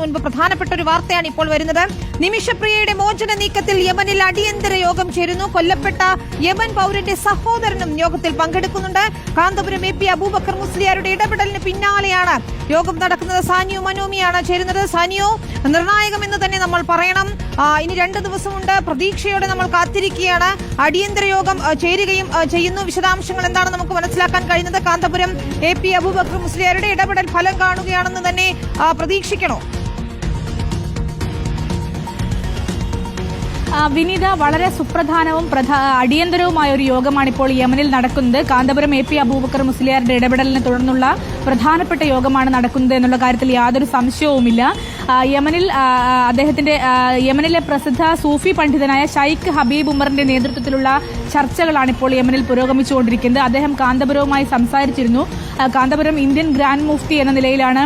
മുൻപ് പ്രധാനപ്പെട്ട ഒരു വാർത്തയാണ് ഇപ്പോൾ വരുന്നത്. നിമിഷപ്രിയയുടെ മോചന നീക്കത്തിൽ യമനിൽ അടിയന്തര യോഗം ചേരുന്നു. കൊല്ലപ്പെട്ട യമൻ പൗരന്റെ സഹോദരനും യോഗത്തിൽ പങ്കെടുക്കുന്നുണ്ട്. കാന്തപുരം എ പി അബൂബക്കർ മുസ്ലിയാരുടെ ഇടപെടലിന് പിന്നാലെയാണ് യോഗം നടക്കുന്നത്. സാനിയോ മനോമിയാണ് ചേരുന്നത്. സാനിയോ നിർണായകമെന്ന് തന്നെ നമ്മൾ പറയണം. ഇനി രണ്ട് ദിവസമുണ്ട്. പ്രതീക്ഷയോടെ നമ്മൾ കാത്തിരിക്കുകയാണ്. അടിയന്തര യോഗം ചേരുകയും ചെയ്യുന്നു. വിശദാംശങ്ങൾ എന്താണ് നമുക്ക് മനസ്സിലാക്കാൻ കഴിയുന്നത് കാന്തപുരം എ പി അബൂബക്കർ മുസ്ലിയാരുടെ ഇടപെടൽ ഫലം കാണുകയാണെന്ന് തന്നെ പ്രതീക്ഷിക്കണോ? വിനീത വളരെ സുപ്രധാനവും അടിയന്തരവുമായ ഒരു യോഗമാണ് ഇപ്പോൾ യമനിൽ നടക്കുന്നത്. കാന്തപുരം എ പി അബൂബക്കർ മുസ്ലിയാരുടെ ഇടപെടലിനെ തുടർന്നുള്ള പ്രധാനപ്പെട്ട യോഗമാണ് നടക്കുന്നത് എന്നുള്ള കാര്യത്തിൽ യാതൊരു സംശയവുമില്ല. യമനിൽ അദ്ദേഹത്തിന്റെ യമനിലെ പ്രസിദ്ധ സൂഫി പണ്ഡിതനായ ഷൈഖ് ഹബീബ് ഉമറിന്റെ നേതൃത്വത്തിലുള്ള ചർച്ചകളാണ് ഇപ്പോൾ യമനിൽ പുരോഗമിച്ചുകൊണ്ടിരിക്കുന്നത്. അദ്ദേഹം കാന്തപുരവുമായി സംസാരിച്ചിരുന്നു. കാന്തപുരം ഇന്ത്യൻ ഗ്രാൻഡ് മുഫ്തി എന്ന നിലയിലാണ്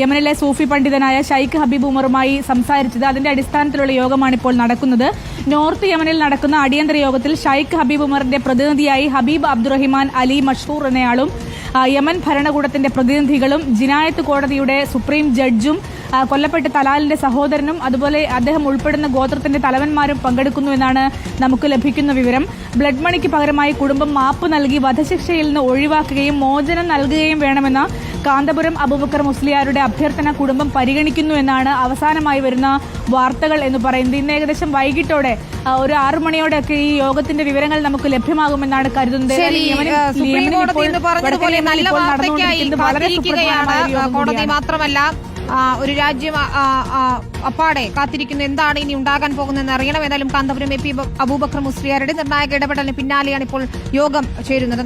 യമനിലെ സൂഫി പണ്ഡിതനായ ഷൈഖ് ഹബീബ് ഉമറുമായി സംസാരിച്ചത്. അതിന്റെ അടിസ്ഥാനത്തിലുള്ള യോഗമാണ് ഇപ്പോൾ നടക്കുന്നത്. നോർത്ത് യമനിൽ നടക്കുന്ന അടിയന്തര യോഗത്തിൽ ഷൈഖ് ഹബീബ് ഉമറിന്റെ പ്രതിനിധിയായി ഹബീബ് അബ്ദുറഹിമാൻ അലി മഷൂർ എന്നയാളും യമൻ ഭരണകൂടത്തിന്റെ പ്രതിനിധികളും ജിനായത്ത് കോടതിയുടെ സുപ്രീം ജഡ്ജും കൊല്ലപ്പെട്ട തലാലിന്റെ സഹോദരനും അതുപോലെ അദ്ദേഹം ഉൾപ്പെടുന്ന ഗോത്രത്തിന്റെ തലവന്മാരും പങ്കെടുക്കുന്നു എന്നാണ് നമുക്ക് ലഭിക്കുന്ന വിവരം. ബ്ലഡ് മണിക്ക് പകരമായി കുടുംബം മാപ്പ് നൽകി വധശിക്ഷയിൽ നിന്ന് ഒഴിവാക്കുകയും മോചനം നൽകുകയും വേണമെന്ന കാന്തപുരം അബൂബക്കർ മുസ്ലിയാരുടെ അഭ്യർത്ഥന കുടുംബം പരിഗണിക്കുന്നു എന്നാണ് അവസാനമായി വരുന്ന വാർത്തകൾ എന്ന് പറയുന്നത്. ഇന്ന് ഏകദേശം വൈകിട്ടോടെ ഒരു ആറു മണിയോടെയൊക്കെ ഈ യോഗത്തിന്റെ വിവരങ്ങൾ നമുക്ക് ലഭ്യമാകുമെന്നാണ് കരുതുന്നത്. കോടതി. മാത്രമല്ല ഒരു രാജ്യം അപ്പാടെ കാത്തിരിക്കുന്നു. എന്താണ് ഇനി ഉണ്ടാകാൻ പോകുന്നതെന്ന് അറിയണം. ഏതായാലും കാന്തപുരം എ പി അബൂബക്കർ മുസ്ലിയാരുടെ നിർണായക ഇടപെടലിന് പിന്നാലെയാണ് ഇപ്പോൾ യോഗം ചേരുന്നത്.